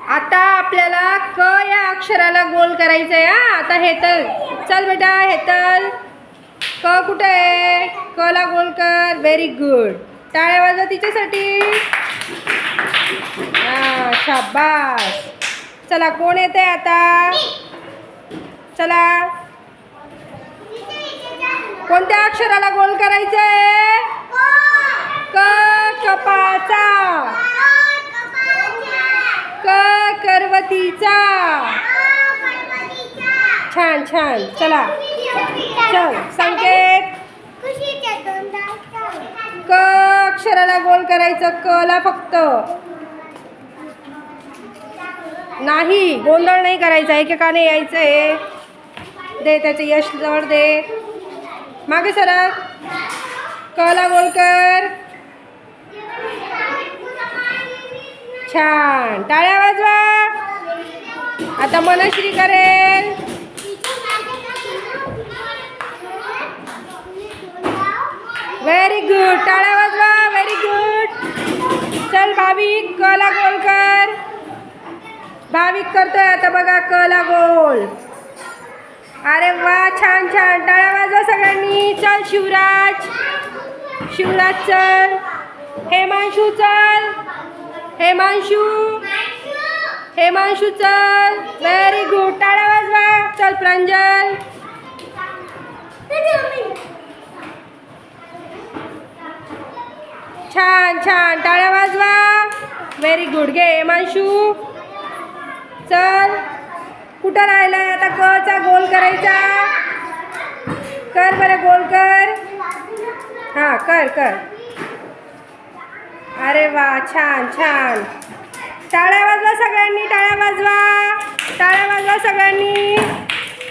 आता आपल्याला क या अक्षराला गोल करायचं आहे. हा आता हेतल. चल बेटा हेतल. क कुठे आहे? क ला गोल कर व्हेरी गुड टाळ्या वाजवा तिच्यासाठी. हा शाबास. चला कोण येत आहे आता? चला. कोणत्या अक्षराला गोल करायचं आहे क. पर्वतीचा. छान छान. चला. चल संकेत. क अक्षराला गोल करायचं क ला फक्त. नाही गोंधळ नाही करायचा एकेकाने यायचं आहे दे त्याचे यश जवळ दे. मागे सरा कला गोल कर. छान. टाळ्या वाजवा. आता मनश्री करेल. व्हेरी गुड टाळ्या वाजवा. व्हेरी गुड चल भाविक क ला गोल कर. भाविक करतोय आता बघा क ला गोल. अरे वा छान छान. टाळ्या वाजवा सगळ्यांनी. चल शिवराज. शिवराज चल. हेमांशू चल. हेमांशू. हेमांशू चल. व्हेरी गुड टाळ्या वाजवा. चल प्रांजल. छान छान. टाळ्या वाजवा. व्हेरी गुड घे हेमांशू. चल. कुठं राहिलाय आता? कचा गोल करायचा. कर बरं गोल कर. हां कर कर. अरे वा छान छान. टाळ्या वाजवा सगळ्यांनी टाळ्या वाजवा. टाळ्या वाजवा सगळ्यांनी.